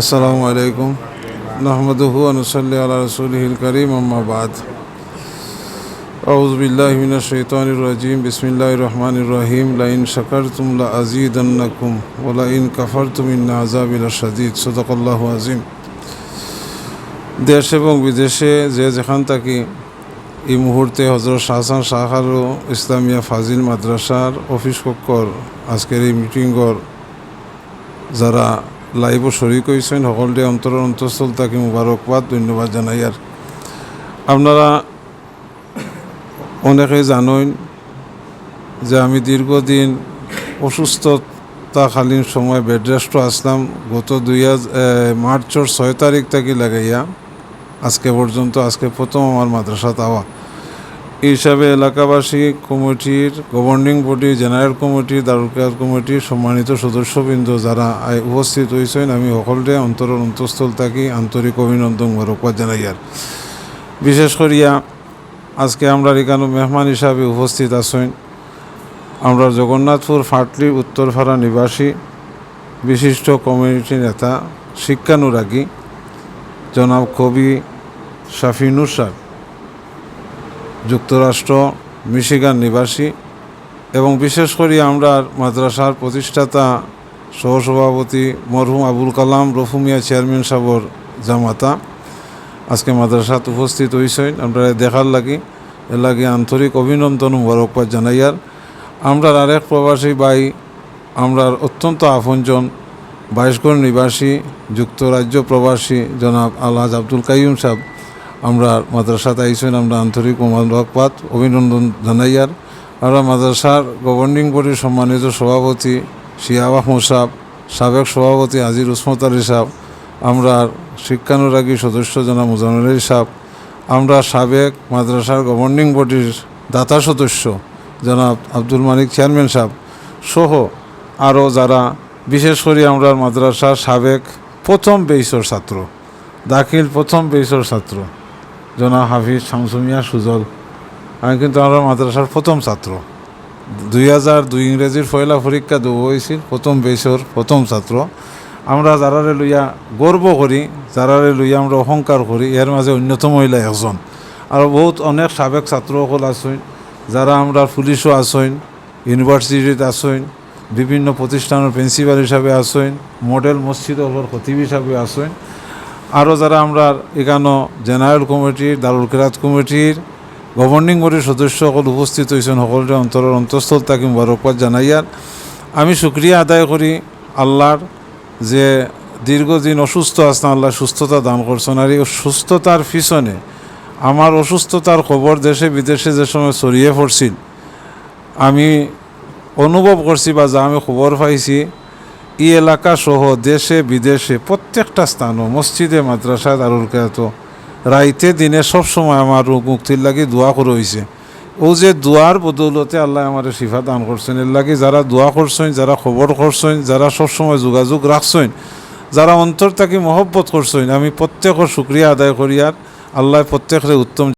আসসালামু আলাইকুম। নাহমদহু আনুসল্লি আল্লাহ রসুলহিল করিম আম্মাবাদ আউজবিল্লাহ মিনাশৈতানুর রাজিম বিসমিল্লাহ রহমান রাহিম। লাইন শাকার তুমলা আজিদ আন্নাকুম ওলা ইন কাফার তুমিন্না আজাবিল সাজিদ সদকল্লাহ আজিম দেশ এবং বিদেশে যে যেখান থাকি, এই মুহূর্তে হজরত শাহসান শাহারু ইসলামিয়া ফাজিল মাদ্রাসার অফিস কক্ষর আজকের এই মিটিংর যারা লাইভ শরিক হয়েছেন সকলকে অন্তর অন্তঃস্থল তাকে মুবারকবাদ, ধন্যবাদ জানাই। আর আপনারা অনেকেই জানেন যে আমি দীর্ঘদিন অসুস্থতাকালীন সময় বেড রেস্ট আসলাম। গত দুই মার্চের ছয় তারিখ থেকে লাগাইয়া আজকে পর্যন্ত, আজকে প্রথম আমার মাদ্রাসা তাওয়া। এই হিসাবে এলাকাবাসী কমিটির গভর্নিং বডি জেনারেল কমিটি দারুল কমিটির সম্মানিত সদস্যবৃন্দ যারা উপস্থিত হয়েছেন, আমি সকলকে অন্তরের অন্তঃস্থল থাকি আন্তরিক অভিনন্দন মোরকবাদ জানাই আর। বিশেষ করিয়া আজকে আমরা এখানে মেহমান হিসাবে উপস্থিত আছেন। আমরা জগন্নাথপুর ফাটলি উত্তরপাড়া নিবাসী বিশিষ্ট কমিউনিটি নেতা শিক্ষানুরাগী জনাব কবি শাফিনুর সাহ যুক্তরাষ্ট্র, মিশিগান নিবাসী এবং বিশেষ করে আমরা মাদ্রাসার প্রতিষ্ঠাতা সহসভাপতি মরহুম আবুল কালাম রফুমিয়া চেয়ারম্যান সাহর জামাতা। আজকে মাদ্রাসাত উপস্থিত হয়েছেন আমরা দেখার লাগি, এর লাগে আন্তরিক অভিনন্দন মুবারকবাদ জানাইয়ার। আমরা আরেক প্রবাসী বাই আমরা অত্যন্ত আপনজন, বাইশগড় নিবাসী, যুক্তরাজ্য প্রবাসী জনাব আলহাজ আব্দুল কাইম সাহেব। আমরা মাদ্রাসাতে আইসেন, আমরা আন্তরিক মোবারকবাদ অভিনন্দন জানাইয়ার আমরা মাদ্রাসার গভর্নিং বডির সম্মানিত সভাপতি শিয়াব আহমদ সাহেব, সাবেক সভাপতি আজির উসমত আলী সাহেব, আমরা শিক্ষানুরাগী সদস্য জনাব মুজানুল আলী সাহেব, আমরা সাবেক মাদ্রাসার গভর্নিং বডির দাতা সদস্য জনাব আব্দুল মালিক চেয়ারম্যান সাহেব সহ আরও যারা, বিশেষ করে আমরা মাদ্রাসার সাবেক প্রথম বেইসর ছাত্র, দাখিল প্রথম বেইসর ছাত্র। জনাব হাফিজ, শামসুমিয়া, সুজল। আমি কিন্তু আমরা মাদ্রাসার প্রথম ছাত্র। দুই হাজার দুই ইংরেজির পয়লা পরীক্ষা দেব হয়েছিল প্রথম বেসর, প্রথম ছাত্র। আমরা যারারে লইয়া গর্ব করি, যারারে লইয়া আমরা অহংকার করি, এর মাঝে অন্যতম মহিলা একজন। আর বহুত অনেক সাবেক ছাত্রসকল আছেন, যারা আমরা পুলিশও আছেন, ইউনিভার্সিটিত আছেন, বিভিন্ন প্রতিষ্ঠানের প্রিন্সিপাল হিসাবে আছেন, মডেল মসজিদ খতিব হিসাবে আছেন আরও যারা আমরা এখানো জেনারেল কমিটির, দারুল কেরাত কমিটির গভর্নিং বডির সদস্য সকল উপস্থিত হয়েছেন, সকলকে অন্তরের অন্তঃস্থল তাকে মুবারকবাদ জানাইয়ার। আমি শুক্রিয়া আদায় করি আল্লাহর যে দীর্ঘদিন অসুস্থ আসতাম আল্লাহ সুস্থতা দান করছেন আর এই সুস্থতার পিছনে আমার অসুস্থতার খবর দেশে বিদেশে যে সময় ছড়িয়ে পড়ছিল, আমি অনুভব করছি বা যা আমি খবর পাইছি এই এলাকা সহ দেশে, বিদেশে প্রত্যেকটা স্থানও মসজিদে মাদ্রাসা দারুল কেরাত রাইতে দিনে সব সময় আমার রোগ মুক্তির লাগি দোয়া করে হয়েছে ও যে দোয়ার বদৌলতে আল্লাহ আমার শিফা দান করছেন, এর লাগি যারা দোয়া করছেন, যারা খবর করছেন, যারা সবসময় যোগাযোগ রাখছেন, যারা অন্তর তাকে মহব্বত করছেন, আমি প্রত্যেকের শুক্রিয়া আদায় করি আর আল্লাহ প্রত্যেকের উত্তম